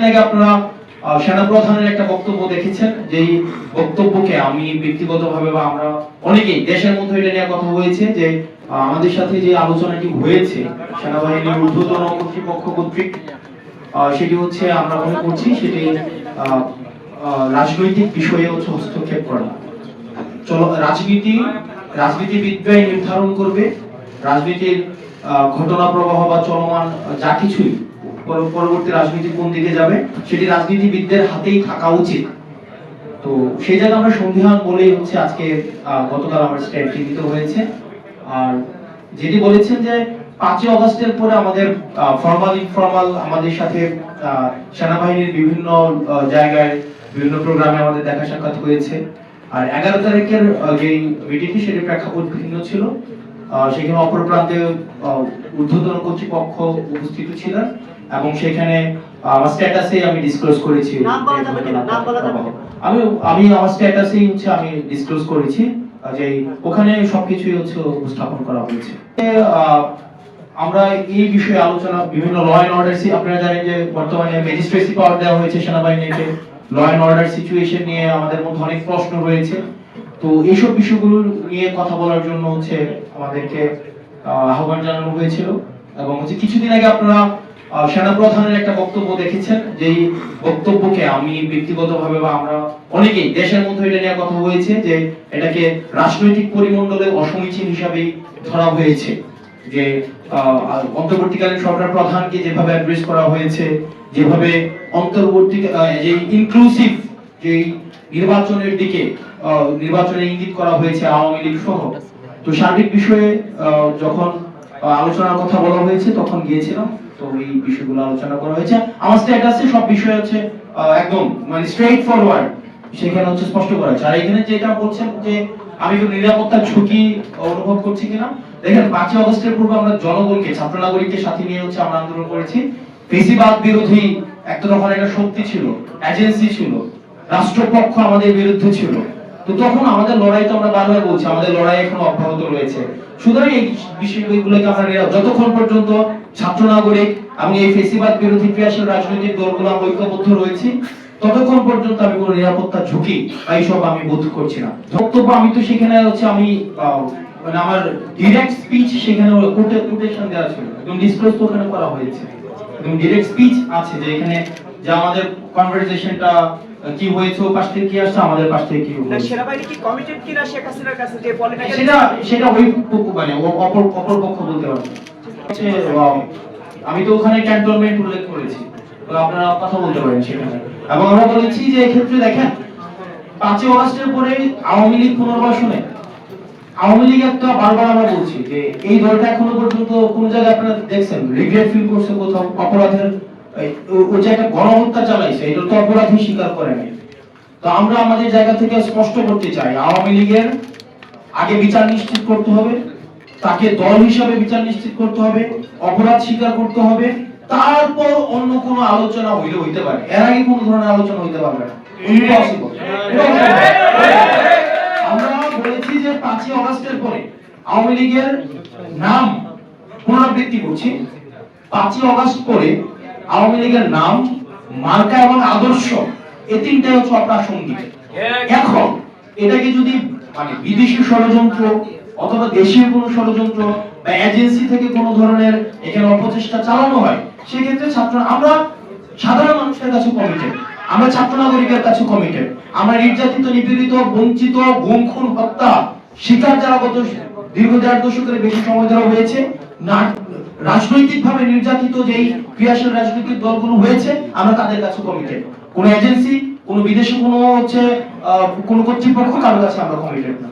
কিছুদিন আগে আপনারা সেনাপ্রধানের একটা বক্তব্য দেখেছেন, যেই বক্তব্যকে আমি ব্যক্তিগতভাবে বা আমরা অনেকেই দেশের মধ্যে এটা নিয়ে কথা হয়েছে যে আমাদের সাথে যে আলোচনাটি হয়েছে, সেনাবাহিনীর ঊর্ধ্বতন কর্তৃপক্ষ কর্তৃক সেটি হচ্ছে আমরা মনে করছি সেটি রাজনৈতিক বিষয়ে হচ্ছে হস্তক্ষেপ করা। চলো, রাজনীতি, রাজনীতিবিদরাই নির্ধারণ করবে, রাজনীতির ঘটনা প্রবাহ বা চলমান যা কিছুই পরবর্তী রাজনীতি কোন দিকে যাবে, সেটি রাজনীতিবিদদের হাতেই থাকা উচিত। তো সেই জায়গায় আমরা সন্ধিহান বলেই হচ্ছে আজকে গতকাল আমার স্ট্যান্ডটি দিতে হয়েছে। আর যেটি বলেছেন যে পাঁচই অগস্টের পরে আমাদের ফর্মাল ইনফর্মাল আমাদের সাথে সেনাবাহিনীর বিভিন্ন জায়গায় বিভিন্ন প্রোগ্রামে আমাদের দেখা সাক্ষাৎ হয়েছে। আর এগারো তারিখের যে মিটিংটি সেটির প্রেক্ষাপট ভিন্ন ছিল। সেখানে অপর প্রান্তে ঊর্ধ্বতন কর্তৃপক্ষ উপস্থিত ছিলেন এবং সেখানে আমার স্ট্যাটাসে আমি ডিসক্লোজ করেছি। নাম বলা যাবে কিনা? নাম বলা যাবে আমি আমি আমার স্ট্যাটাসেই হচ্ছে আমি ডিসক্লোজ করেছি যে ওখানে সবকিছুই হচ্ছে উপস্থাপন করা হয়েছে। আমরা এই বিষয়ে আলোচনা বিভিন্ন ল অ্যান্ড অর্ডার আপনারা জানেন যে বর্তমানে ম্যাজিস্ট্রেসি পাওয়ার দেওয়া হয়েছে সেনাবাহিনীকে। ল অ্যান্ড অর্ডার সিচুয়েশন নিয়ে আমাদের মধ্যে অনেক প্রশ্ন রয়েছে। তো এইসব বিষয়গুলো নিয়ে কথা বলার জন্য হচ্ছে আমাদেরকে আহ্বান জানানো হয়েছিল এবং হচ্ছে কিছুদিন আগে আপনারা সেনাপ্রধানের একটা বক্তব্য দেখেছেন, যেই বক্তব্যকে আমি ব্যক্তিগতভাবে বা আমরা অনেকেই দেশের মধ্যে এটা নিয়ে কথা হয়েছে যে এটাকে রাজনৈতিক পরিমণ্ডলে অসমীচীন হিসাবেই ধরা হয়েছে। যে অন্তর্বর্তীকালীন সরকার প্রধানকে যেভাবে অ্যাড্রেস করা হয়েছে, যেভাবে অন্তর্বর্তী যে ইনক্লুসিভ যে নির্বাচনের দিকে নির্বাচনে ইঙ্গিত করা হয়েছে আওয়ামী লীগ সহ। তো সার্বিক বিষয়ে যখন আলোচনার কথা বলা হয়েছে, তখন গিয়েছিলাম। তো এই বিষয়গুলো আলোচনা করা হয়েছে। আমার স্ট্যাটাসে সব বিষয় হচ্ছে একদম মানে স্ট্রেইট ফরওয়ার্ড সেখানে হচ্ছে স্পষ্ট করা হয়েছে। আর এখানে যেটা বলছেন যে, আমি কোনো নিরাপত্তার ঝুঁকি অনুভব করছি কিনা? দেখেন, পাঁচই অগস্টের পূর্বে আমরা জনগণকে, ছাত্র নাগরিককে সাথে নিয়ে হচ্ছে আমরা আন্দোলন করেছি। ফেসিবাদ বিরোধী একটা তখন একটা শক্তি ছিল এজেন্সি ছিল। রাষ্ট্রপক্ষ আমাদের বিরুদ্ধে ছিল। তো তখন আমাদের লড়াই তো আমরা বারবার বলছি, আমাদের লড়াই এখন অব্যাহত রয়েছে। সুতরাং এই বিষয়গুলোকে আমরা যতক্ষণ পর্যন্ত ছাত্র নাগরিক এবং এই ফেসিবাদ বিরোধী ক্রিয়াশীল রাজনৈতিক দলগুলো আমরা ঐক্যবদ্ধ রয়েছি, ততক্ষণ পর্যন্ত আমি কোনো নিরাপত্তা ঝুঁকি এইসব আমি বোধ করছি না। বক্তব্য আমি তো সেখানে হচ্ছে আমি মানে আমার ডিরেক্ট স্পিচ সেখানে কোটে কোটেশন দেওয়া ছিল। একদম ডিসক্লোজ তো ওখানে করা হয়েছে। একদম ডিরেক্ট স্পিচ আছে যে এখানে যে আমাদের কনভারসেশনটা কি হয়েছে ও পাশ থেকে কি আসছে আমাদের পাশ থেকে কি সেনাবাহিনী কি কমিটেড কিনা শেখ হাসিনার কাছে যে পলিটিক্যাল সেটা সেটা ওই পক্ষ মানে ও অপর অপর পক্ষ বলতে পারবে আমি তো ওখানে ক্যান্টনমেন্ট উল্লেখ করেছি। তো আপনারা কথা বলতে পারেন সেখানে। এবং আমরা বলেছি যে এক্ষেত্রে দেখেন পাঁচই অগস্টের পরে আওয়ামী লীগ পুনর্বাসনে আওয়ামী লীগ একটা বারবার আমরা বলছি যে এই দলটা এখনও পর্যন্ত কোন জায়গায় আপনারা দেখছেন রিগ্রেট ফিল করছে কোথাও অপরাধের ও- যে একটা গণহত্যা চালাইছে, এটা তো অপরাধী স্বীকার করে তো আমরা আমাদের জায়গা থেকে স্পষ্ট করতে চাই, আওয়ামী লীগের আগে বিচার নিশ্চিত করতে হবে, তাকে দল হিসাবে বিচার নিশ্চিত করতে হবে, অপরাধ স্বীকার করতে হবে, তারপর অন্য কোনো আলোচনা হইলে হইতে পারে। এর আগে কোনো ধরনের আলোচনা হইতে পারবে না। আমরা বলেছি যে পাঁচই অগস্টের পরে আওয়ামী লীগের নাম পুনরাবৃত্তি করছি। পাঁচই অগস্ট পরে আওয়ামী লীগের নাম, মার্কা এবং আদর্শ এই তিনটাই হচ্ছে অপ্রাসঙ্গিক এখন, এটাকে যদি মানে বিদেশি ষড়যন্ত্র অথবা দেশীয় কোনো ষড়যন্ত্র বা এজেন্সি থেকে কোনো ধরনের এখানে অপচেষ্টা চালানো হয়, সেক্ষেত্রে ছাত্র, আমরা সাধারণ মানুষের কাছে কমিটেড আমরা ছাত্র নাগরিকের কাছে কমিটেড আমরা নির্যাতিত, নিপীড়িত, বঞ্চিত, গুম, খুন, হত্যা, শিকার যারা গত দীর্ঘ দেড় দশকের বেশি সময় ধরে হয়েছে না রাজনৈতিক ভাবে নির্যাতিত যেই ক্রিয়াশীল রাজনৈতিক দলগুলো হয়েছে, আমরা তাদের কাছে কমিটেড কোন এজেন্সি কোন বিদেশি, কোনো হচ্ছে কোন কর্তৃপক্ষ কারোর কাছে আমরা কমিটেড না।